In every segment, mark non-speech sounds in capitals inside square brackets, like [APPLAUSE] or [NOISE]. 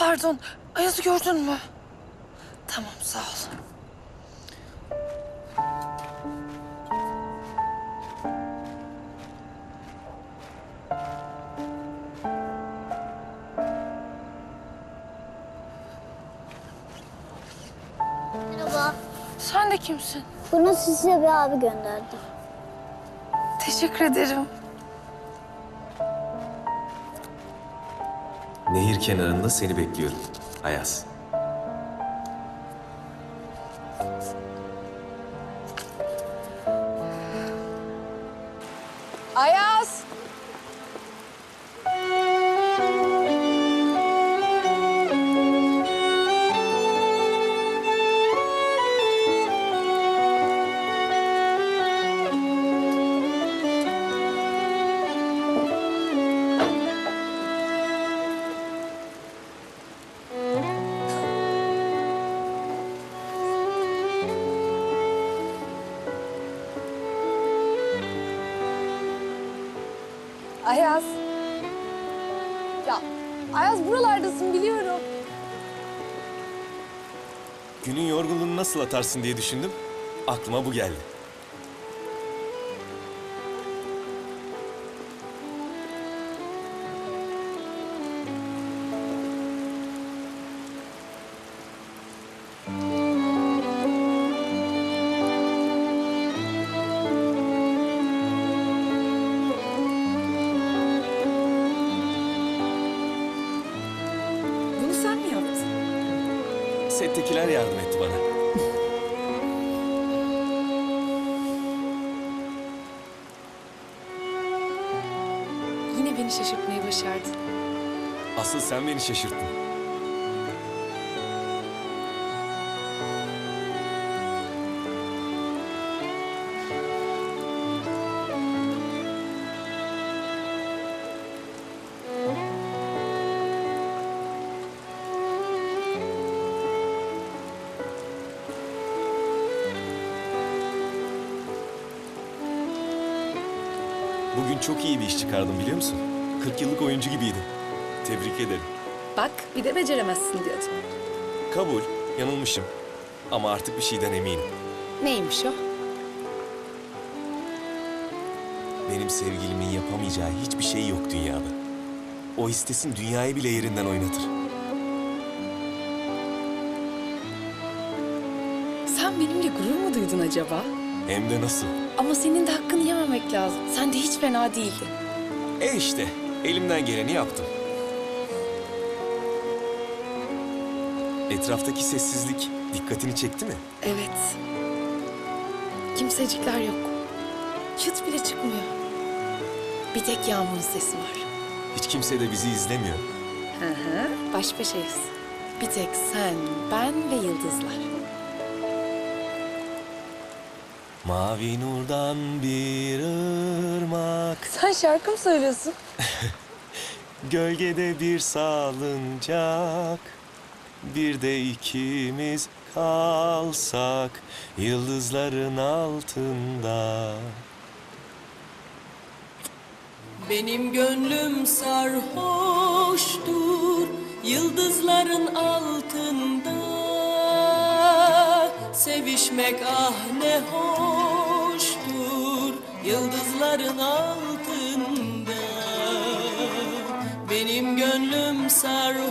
pardon. Ayaz'ı gördün mü? Tamam sağ ol. Merhaba. Sen de kimsin? Bunu size bir abi gönderdi. Teşekkür ederim. Nehir kenarında seni bekliyorum. Ayaz. Ayaz! Ayaz. Ya Ayaz buralardasın biliyorum. Günün yorgunluğunu nasıl atarsın diye düşündüm. Aklıma bu geldi. Settekiler yardım etti bana. Yine beni şaşırtmayı başardın. Asıl sen beni şaşırttın. Bugün çok iyi bir iş çıkardım biliyor musun? 40 yıllık oyuncu gibiydin. Tebrik ederim. Bak bir de beceremezsin diyordum. Kabul, yanılmışım. Ama artık bir şeyden eminim. Neymiş o? Benim sevgilimin yapamayacağı hiçbir şey yok dünyada. O istesin dünyayı bile yerinden oynatır. Sen benimle gurur mu duydun acaba? Hem de nasıl? Ama senin de hakkını yememek lazım. Sen de hiç fena değildin. E işte, elimden geleni yaptım. Etraftaki sessizlik dikkatini çekti mi? Evet. Kimsecikler yok. Çıt bile çıkmıyor. Bir tek yağmurun sesi var. Hiç kimse de bizi izlemiyor. Hı hı. Baş başayız. Bir tek sen, ben ve yıldızlar. Mavi nurdan bir ırmak, Sen şarkı mı söylüyorsun? [LAUGHS] gölgede bir salıncak. Bir de ikimiz kalsak yıldızların altında. Benim gönlüm sarhoştur yıldızların altında Sevişmek ah ne hoştur yıldızların altında. Benim gönlüm sarhoştur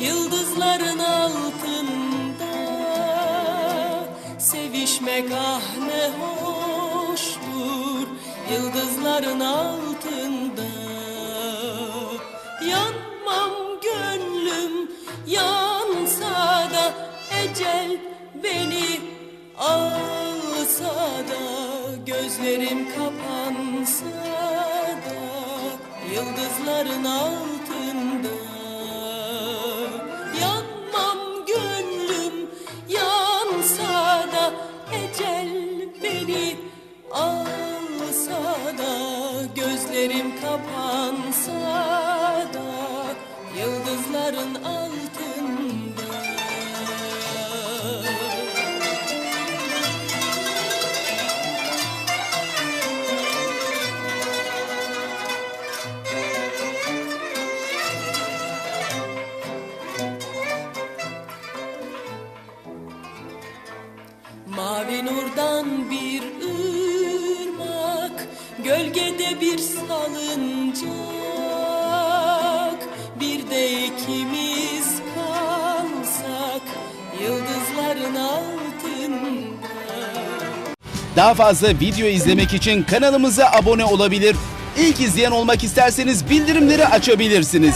yıldızların altında. Sevişmek ah ne hoştur yıldızların altında. Yanmam gönlüm da ecel beni alsa da Gözlerim kapansa da yıldızların altında. Yanmam gönlüm yansa da ecel beni alsa da gözlerim kapansa da yıldızların altında akan bir ırmak Gölgede bir salıncak Bir de ikimiz kalsak Yıldızların altında Daha fazla video izlemek için kanalımıza abone olabilir. İlk izleyen olmak isterseniz bildirimleri açabilirsiniz.